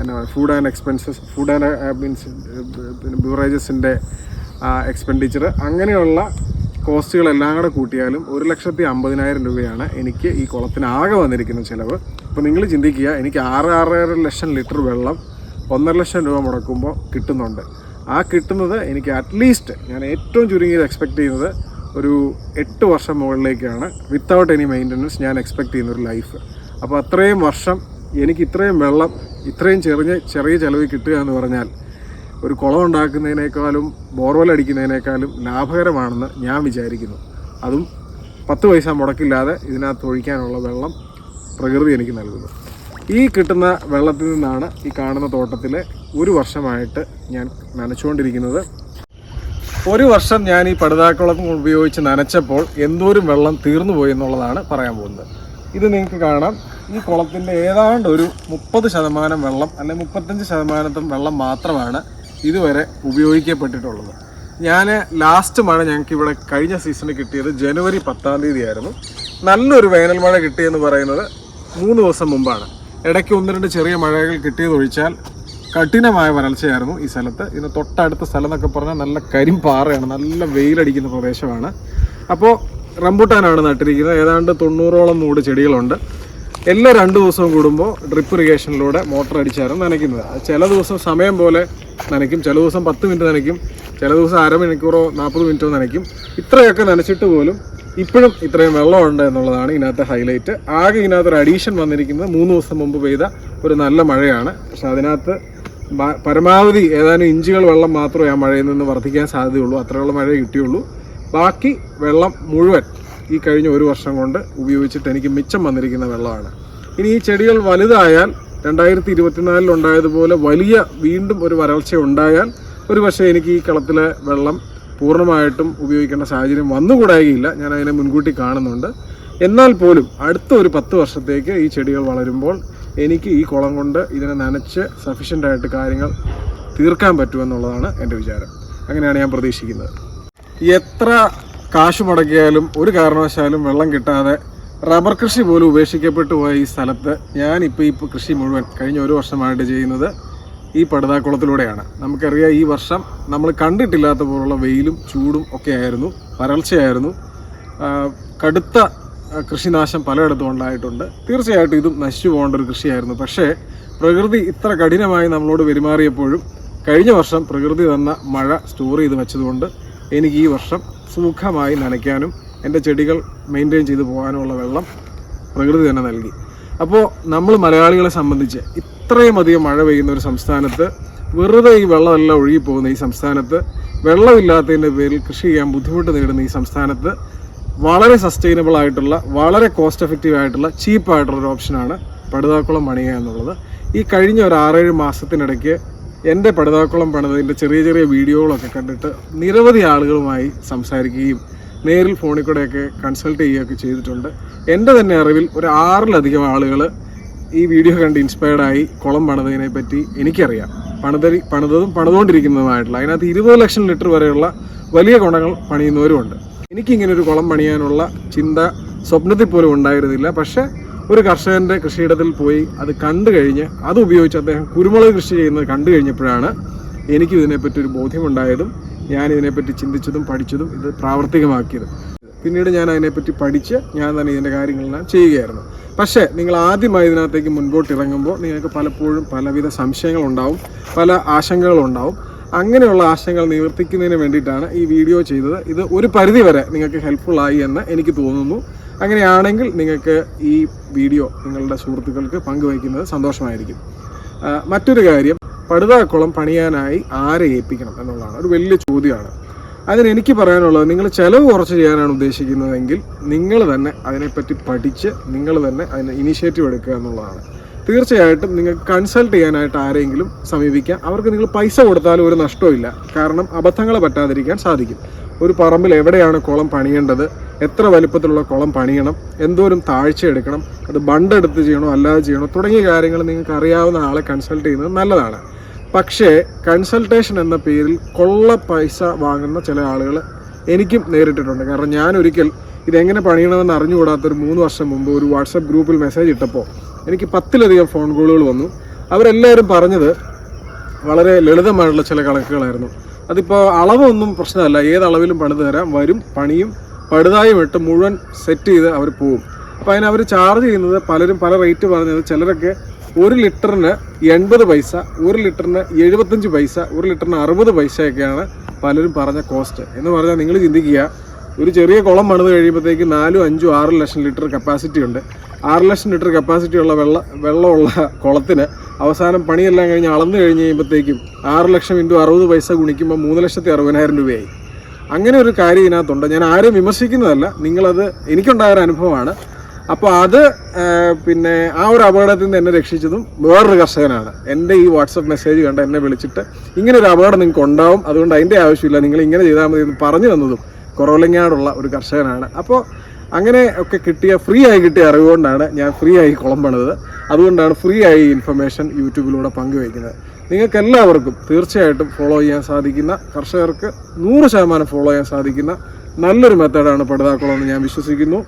എന്നാ food and expenses food and means ബിവറേജസിന്റെ expenditure അങ്ങനെയുള്ള കോസ്റ്റുകളെല്ലാം കൂടെ കൂട്ടിയാലും ഒരു ലക്ഷത്തി അമ്പതിനായിരം രൂപയാണ് എനിക്ക് ഈ കുളത്തിനാകെ വന്നിരിക്കുന്ന ചിലവ്. അപ്പോൾ നിങ്ങൾ ചിന്തിക്കുക എനിക്ക് ആറ് ആറര ലക്ഷം ലിറ്റർ വെള്ളം ഒന്നര ലക്ഷം രൂപ മുടക്കുമ്പോൾ കിട്ടുന്നുണ്ട്. ആ കിട്ടുന്നത് എനിക്ക് അറ്റ്ലീസ്റ്റ് ഞാൻ ഏറ്റവും ചുരുങ്ങിയത് എക്സ്പെക്ട് ചെയ്യുന്നത് ഒരു എട്ട് വർഷം മുകളിലേക്കാണ്. വിത്തൗട്ട് എനി മെയിന്റനൻസ് ഞാൻ എക്സ്പെക്ട് ചെയ്യുന്ന ഒരു ലൈഫ് അപ്പോൾ അത്രയും വർഷം എനിക്ക് ഇത്രയും വെള്ളം ഇത്രയും ചെറിയ ചെറിയ ചിലവ് കിട്ടുക എന്ന് പറഞ്ഞാൽ ഒരു കുളം ഉണ്ടാക്കുന്നതിനേക്കാളും ബോർവെൽ അടിക്കുന്നതിനേക്കാളും ലാഭകരമാണെന്ന് ഞാൻ വിചാരിക്കുന്നു. അതും പത്ത് പൈസ മുടക്കില്ലാതെ ഇതിനകത്ത് ഒഴിക്കാനുള്ള വെള്ളം പ്രകൃതി എനിക്ക് നൽകുന്നു. ഈ കിട്ടുന്ന വെള്ളത്തിൽ നിന്നാണ് ഈ കാണുന്ന തോട്ടത്തിൽ ഒരു വർഷമായിട്ട് ഞാൻ നനച്ചുകൊണ്ടിരിക്കുന്നത്. ഒരു വർഷം ഞാൻ ഈ പടുതാക്കുളം ഉപയോഗിച്ച് നനച്ചപ്പോൾ എന്തോരം വെള്ളം തീർന്നു പോയി എന്നുള്ളതാണ് പറയാൻ പോകുന്നത്. ഇത് നിങ്ങൾക്ക് കാണാം. ഈ കുളത്തിന്റെ ഏതാണ്ട് ഒരു മുപ്പത് ശതമാനം വെള്ളം അല്ലെങ്കിൽ മുപ്പത്തഞ്ച് ശതമാനത്തും വെള്ളം മാത്രമാണ് ഇതുവരെ ഉപയോഗിക്കപ്പെട്ടിട്ടുള്ളത്. ഞാൻ ലാസ്റ്റ് മഴ ഞങ്ങൾക്ക് ഇവിടെ കഴിഞ്ഞ സീസണിൽ കിട്ടിയത് ജനുവരി പത്താം തീയതി ആയിരുന്നു നല്ലൊരു വേനൽ മഴ കിട്ടിയെന്ന് പറയുന്നത് മൂന്ന് ദിവസം മുമ്പാണ്. ഇടയ്ക്ക് ഒന്ന് രണ്ട് ചെറിയ മഴകൾ കിട്ടിയതൊഴിച്ചാൽ കഠിനമായ വരൾച്ചയായിരുന്നു ഈ സ്ഥലത്ത്. ഇതിന് തൊട്ടടുത്ത സ്ഥലം എന്നൊക്കെ പറഞ്ഞാൽ നല്ല കരിമ്പാറയാണ് നല്ല വെയിലടിക്കുന്ന പ്രദേശമാണ്. അപ്പോൾ റംബൂട്ടാനാണ് നട്ടിരിക്കുന്നത്. ഏതാണ്ട് തൊണ്ണൂറോളം മൂട് ചെടികളുണ്ട്. എല്ലാ രണ്ട് ദിവസവും കൂടുമ്പോൾ ഡ്രിപ്പ് ഇറിഗേഷനിലൂടെ മോട്ടർ അടിച്ചാണ് നനയ്ക്കുന്നത്. ചില ദിവസം സമയം പോലെ നനയ്ക്കും ചില ദിവസം പത്ത് മിനിറ്റ് നനയ്ക്കും ചില ദിവസം അരമണിക്കൂറോ നാൽപ്പത് മിനിറ്റോ നനയ്ക്കും. ഇത്രയൊക്കെ നനച്ചിട്ട് പോലും ഇപ്പോഴും ഇത്രയും വെള്ളമുണ്ട് എന്നുള്ളതാണ് ഇതിനകത്തെ ഹൈലൈറ്റ് ആകെ ഇതിനകത്ത് ഒരു അഡീഷൻ വന്നിരിക്കുന്നത് മൂന്ന് ദിവസം മുമ്പ് പെയ്ത ഒരു നല്ല മഴയാണ്. പക്ഷെ അതിനകത്ത് പരമാവധി ഏതാനും ഇഞ്ചുകൾ വെള്ളം മാത്രമേ ആ മഴയിൽ നിന്ന് വർദ്ധിക്കാൻ സാധ്യതയുള്ളൂ. അത്രയുള്ള മഴയെ കിട്ടിയുള്ളൂ. ബാക്കി വെള്ളം മുഴുവൻ ഈ കഴിഞ്ഞ ഒരു വർഷം കൊണ്ട് ഉപയോഗിച്ചിട്ട് എനിക്ക് മിച്ചം വന്നിരിക്കുന്ന വെള്ളമാണ്. ഇനി ഈ ചെടികൾ വലുതായാൽ രണ്ടായിരത്തി ഇരുപത്തിനാലിൽ ഉണ്ടായതുപോലെ വലിയ വീണ്ടും ഒരു വരൾച്ച ഉണ്ടായാൽ ഒരു പക്ഷേ എനിക്ക് ഈ കളത്തിലെ വെള്ളം പൂർണമായിട്ടും ഉപയോഗിക്കേണ്ട സാഹചര്യം വന്നുകൂടായില്ല. ഞാൻ അതിനെ മുൻകൂട്ടി കാണുന്നുണ്ട്. എന്നാൽ പോലും അടുത്ത ഒരു പത്ത് വർഷത്തേക്ക് ഈ ചെടികൾ വളരുമ്പോൾ എനിക്ക് ഈ കുളം കൊണ്ട് ഇതിനെ നനച്ച് സഫീഷ്യന്റ് ആയിട്ട് കാര്യങ്ങൾ തീർക്കാൻ പറ്റുമെന്നുള്ളതാണ് എന്റെ വിചാരം. അങ്ങനെയാണ് ഞാൻ പ്രതീക്ഷിക്കുന്നത്. എത്ര കാശ് മുടക്കിയാലും ഒരു കാരണവശാലും വെള്ളം കിട്ടാതെ റബ്ബർ കൃഷി പോലും ഉപേക്ഷിക്കപ്പെട്ടു പോയ ഈ സ്ഥലത്ത് ഞാനിപ്പോൾ ഈ കൃഷി മുഴുവൻ കഴിഞ്ഞ ഒരു വർഷമായിട്ട് ചെയ്യുന്നത് ഈ പടുതാക്കുളത്തിലൂടെയാണ്. നമുക്കറിയാം ഈ വർഷം നമ്മൾ കണ്ടിട്ടില്ലാത്ത പോലുള്ള വെയിലും ചൂടും ഒക്കെ ആയിരുന്നു വരൾച്ചയായിരുന്നു. കടുത്ത കൃഷിനാശം പലയിടത്തും ഉണ്ടായിട്ടുണ്ട്. തീർച്ചയായിട്ടും ഇതും നശിച്ചു പോകേണ്ട ഒരു കൃഷിയായിരുന്നു. പക്ഷേ പ്രകൃതി ഇത്ര കഠിനമായി നമ്മളോട് പെരുമാറിയപ്പോഴും കഴിഞ്ഞ വർഷം പ്രകൃതി തന്ന മഴ സ്റ്റോർ ചെയ്ത് വെച്ചതുകൊണ്ട് എനിക്ക് ഈ വർഷം സുഖമായി നനയ്ക്കാനും എന്റെ ചെടികൾ മെയിന്റെയിൻ ചെയ്തു പോകാനുമുള്ള വെള്ളം പ്രകൃതി തന്നെ നൽകി. അപ്പോൾ നമ്മൾ മലയാളികളെ സംബന്ധിച്ച് ഇത്രയും അധികം മഴ പെയ്യുന്ന ഒരു സംസ്ഥാനത്ത് വെറുതെ ഈ വെള്ളമെല്ലാം ഒഴുകിപ്പോകുന്ന ഈ സംസ്ഥാനത്ത് വെള്ളമില്ലാത്തതിന്റെ പേരിൽ കൃഷി ചെയ്യാൻ ബുദ്ധിമുട്ട് നേരിടുന്ന ഈ സംസ്ഥാനത്ത് വളരെ സസ്റ്റൈനബിൾ ആയിട്ടുള്ള വളരെ കോസ്റ്റ് എഫക്റ്റീവ് ആയിട്ടുള്ള ചീപ്പായിട്ടുള്ള ഒരു ഓപ്ഷനാണ് പടുതാക്കുളം പണിയുക എന്നുള്ളത്. ഈ കഴിഞ്ഞ ഒരു ആറേഴ് മാസത്തിനിടയ്ക്ക് എന്റെ പടുതാക്കുളം പണിതതിന്റെ ചെറിയ ചെറിയ വീഡിയോകളൊക്കെ കണ്ടിട്ട് നിരവധി ആളുകളുമായി സംസാരിക്കുകയും നേരിൽ ഫോണിൽ കൂടെയൊക്കെ കൺസൾട്ട് ചെയ്യുകയൊക്കെ ചെയ്തിട്ടുണ്ട്. എന്റെ തന്നെ അറിവിൽ ഒരു ആറിലധികം ആളുകൾ ഈ വീഡിയോ കണ്ട് ഇൻസ്പയർഡായി കുളം പണിതതിനെ പറ്റി എനിക്കറിയാം. പണിതരി പണിതതും പണിതുകൊണ്ടിരിക്കുന്നതുമായിട്ടുള്ള അതിനകത്ത് ഇരുപത് ലക്ഷം ലിറ്റർ വരെയുള്ള വലിയ കുളങ്ങൾ പണിയുന്നവരുമുണ്ട്. എനിക്കിങ്ങനെ ഒരു കുളം പണിയാനുള്ള ചിന്ത സ്വപ്നത്തിൽ പോലും ഉണ്ടായിരുന്നില്ല. പക്ഷേ ഒരു കർഷകന്റെ കൃഷിയിടത്തിൽ പോയി അത് കണ്ടു കഴിഞ്ഞ് അത് ഉപയോഗിച്ച് അദ്ദേഹം കുരുമുളക് കൃഷി ചെയ്യുന്നത് കണ്ടു കഴിഞ്ഞപ്പോഴാണ് എനിക്കും ഇതിനെപ്പറ്റി ഒരു ബോധ്യമുണ്ടായതും ഞാൻ ഇതിനെപ്പറ്റി ചിന്തിച്ചതും പഠിച്ചതും ഇത് പ്രാവർത്തികമാക്കിയതും. പിന്നീട് ഞാൻ അതിനെപ്പറ്റി പഠിച്ച് ഞാൻ തന്നെ ഇതിന്റെ കാര്യങ്ങളെല്ലാം ചെയ്യുകയായിരുന്നു. പക്ഷേ നിങ്ങൾ ആദ്യമായി ഇതിനകത്തേക്ക് മുൻപോട്ട് ഇറങ്ങുമ്പോൾ നിങ്ങൾക്ക് പലപ്പോഴും പലവിധ സംശയങ്ങളുണ്ടാവും പല ആശങ്കകളുണ്ടാവും അങ്ങനെയുള്ള ആശങ്കകൾ നിവർത്തിക്കുന്നതിന് വേണ്ടിയിട്ടാണ് ഈ വീഡിയോ ചെയ്തത്. ഇത് ഒരു പരിധി വരെ നിങ്ങൾക്ക് ഹെൽപ്ഫുൾ ആയി എന്ന് എനിക്ക് തോന്നുന്നു. അങ്ങനെയാണെങ്കിൽ നിങ്ങൾക്ക് ഈ വീഡിയോ നിങ്ങളുടെ സുഹൃത്തുക്കൾക്ക് പങ്കുവയ്ക്കുന്നത് സന്തോഷമായിരിക്കും. മറ്റൊരു കാര്യം പടുതാക്കുളം പണിയാനായി ആരെ ഏൽപ്പിക്കണം എന്നുള്ളതാണ്. ഒരു വലിയ ചോദ്യമാണ്. അതിന് എനിക്ക് പറയാനുള്ളത് നിങ്ങൾ ചിലവ് കുറച്ച് ചെയ്യാനാണ് ഉദ്ദേശിക്കുന്നതെങ്കിൽ നിങ്ങൾ തന്നെ അതിനെപ്പറ്റി പഠിച്ച് നിങ്ങൾ തന്നെ അതിന് ഇനീഷ്യേറ്റീവ് എടുക്കുക എന്നുള്ളതാണ്. തീർച്ചയായിട്ടും നിങ്ങൾക്ക് കൺസൾട്ട് ചെയ്യാനായിട്ട് ആരെങ്കിലും സമീപിക്കാം. അവർക്ക് നിങ്ങൾ പൈസ കൊടുത്താലും ഒരു നഷ്ടമില്ല കാരണം അബദ്ധങ്ങൾ പറ്റാതിരിക്കാൻ സാധിക്കും. ഒരു പറമ്പിൽ എവിടെയാണ് കുളം പണിയേണ്ടത്? എത്ര വലിപ്പത്തിലുള്ള കുളം പണിയണം? എന്തോരം താഴ്ച എടുക്കണം? അത് ബണ്ടെടുത്ത് ചെയ്യണോ അല്ലാതെ ചെയ്യണോ? തുടങ്ങിയ കാര്യങ്ങൾ നിങ്ങൾക്ക് അറിയാവുന്ന ആളെ കൺസൾട്ട് ചെയ്യുന്നത് നല്ലതാണ്. പക്ഷേ കൺസൾട്ടേഷൻ എന്ന പേരിൽ കൊള്ള പൈസ വാങ്ങുന്ന ചില ആളുകൾ എനിക്കും നേരിട്ടിട്ടുണ്ട്. കാരണം ഞാൻ ഒരിക്കൽ ഇതെങ്ങനെ പണിയണമെന്ന് അറിഞ്ഞുകൂടാത്തൊരു മൂന്ന് വർഷം മുമ്പ് ഒരു വാട്സപ്പ് ഗ്രൂപ്പിൽ മെസ്സേജ് ഇട്ടപ്പോൾ എനിക്ക് പത്തിലധികം ഫോൺ കോളുകൾ വന്നു. അവരെല്ലാവരും പറഞ്ഞത് വളരെ ലളിതമായിട്ടുള്ള ചില കണക്കുകളായിരുന്നു. അതിപ്പോൾ അളവൊന്നും പ്രശ്നമല്ല. ഏത് അളവിലും പണിത് തരാം. വരും പണിയും പടുതായും ഇട്ട് മുഴുവൻ സെറ്റ് ചെയ്ത് അവർ പോകും അപ്പോൾ അതിന് അവർ ചാർജ് ചെയ്യുന്നത് പലരും പല റേറ്റ് പറഞ്ഞത് ചിലരൊക്കെ ഒരു ലിറ്ററിന് എൺപത് പൈസ ഒരു ലിറ്ററിന് എഴുപത്തഞ്ച് പൈസ ഒരു ലിറ്ററിന് അറുപത് പൈസയൊക്കെയാണ് പലരും പറഞ്ഞ കോസ്റ്റ് എന്ന് പറഞ്ഞാൽ നിങ്ങൾ ചിന്തിക്കുക ഒരു ചെറിയ കുളം പണിത് കഴിയുമ്പോഴത്തേക്ക് നാലും അഞ്ചും ആറ് ലക്ഷം ലിറ്റർ കപ്പാസിറ്റി ഉണ്ട്. ആറ് ലക്ഷം ലിറ്റർ കപ്പാസിറ്റി ഉള്ള വെള്ള വെള്ളമുള്ള കുളത്തിന് അവസാനം പണിയെല്ലാം കഴിഞ്ഞ് അളന്നു കഴിഞ്ഞ് കഴിയുമ്പോഴത്തേക്കും ആറ് ലക്ഷം ഇന്റു അറുപത് പൈസ ഗുണിക്കുമ്പോൾ മൂന്ന് ലക്ഷത്തി അറുപതിനായിരം രൂപയായി. അങ്ങനെ ഒരു കാര്യം ഇതിനകത്തുണ്ട്. ഞാൻ ആരും വിമർശിക്കുന്നതല്ല. നിങ്ങളത് എനിക്കുണ്ടായ ഒരു അനുഭവമാണ്. അപ്പോൾ അത് പിന്നെ ആ ഒരു അപകടത്തിൽ നിന്ന് എന്നെ രക്ഷിച്ചതും വേറൊരു കർഷകനാണ്. എന്റെ ഈ വാട്സപ്പ് മെസ്സേജ് കണ്ട് എന്നെ വിളിച്ചിട്ട് ഇങ്ങനെ ഒരു അപകടം നിങ്ങൾക്ക് ഉണ്ടാവും അതുകൊണ്ട് അതിന്റെ ആവശ്യമില്ല. നിങ്ങൾ ഇങ്ങനെ ചെയ്താൽ മതി എന്ന് പറഞ്ഞു തന്നതും കുറവലങ്ങാടുള്ള ഒരു കർഷകനാണ്. അപ്പോൾ അങ്ങനെ ഒക്കെ കിട്ടിയ ഫ്രീ ആയി കിട്ടിയ അറിവുകൊണ്ടാണ് ഞാൻ ഫ്രീ ആയി കുളം പണിതത്. അതുകൊണ്ടാണ് ഫ്രീ ആയി ഇൻഫർമേഷൻ യൂട്യൂബിലൂടെ പങ്കുവയ്ക്കുന്നത്. നിങ്ങൾക്ക് എല്ലാവർക്കും തീർച്ചയായിട്ടും ഫോളോ ചെയ്യാൻ സാധിക്കുന്ന കർഷകർക്ക് നൂറ് ശതമാനം ഫോളോ ചെയ്യാൻ സാധിക്കുന്ന നല്ലൊരു മെത്തേഡാണ് പടുതാക്കുളം എന്ന് ഞാൻ വിശ്വസിക്കുന്നു.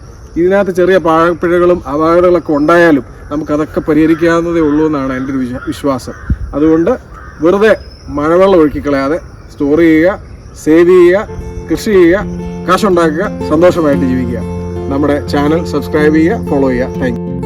ഇതിനകത്ത് ചെറിയ പാഴപ്പിഴകളും അപാകതകളൊക്കെ ഉണ്ടായാലും നമുക്കതൊക്കെ പരിഹരിക്കാവുന്നതേ ഉള്ളൂ എന്നാണ് എന്റെ ഒരു വിശ്വാസം. അതുകൊണ്ട് വെറുതെ മഴവെള്ളം ഒഴുക്കിക്കളയാതെ സ്റ്റോർ ചെയ്യുക സേവ് ചെയ്യുക കൃഷി ചെയ്യുക കാശുണ്ടാക്കുക സന്തോഷമായിട്ട് ജീവിക്കുക. നമ്മുടെ ചാനൽ സബ്സ്ക്രൈബ് ചെയ്യുക ഫോളോ ചെയ്യുക. താങ്ക്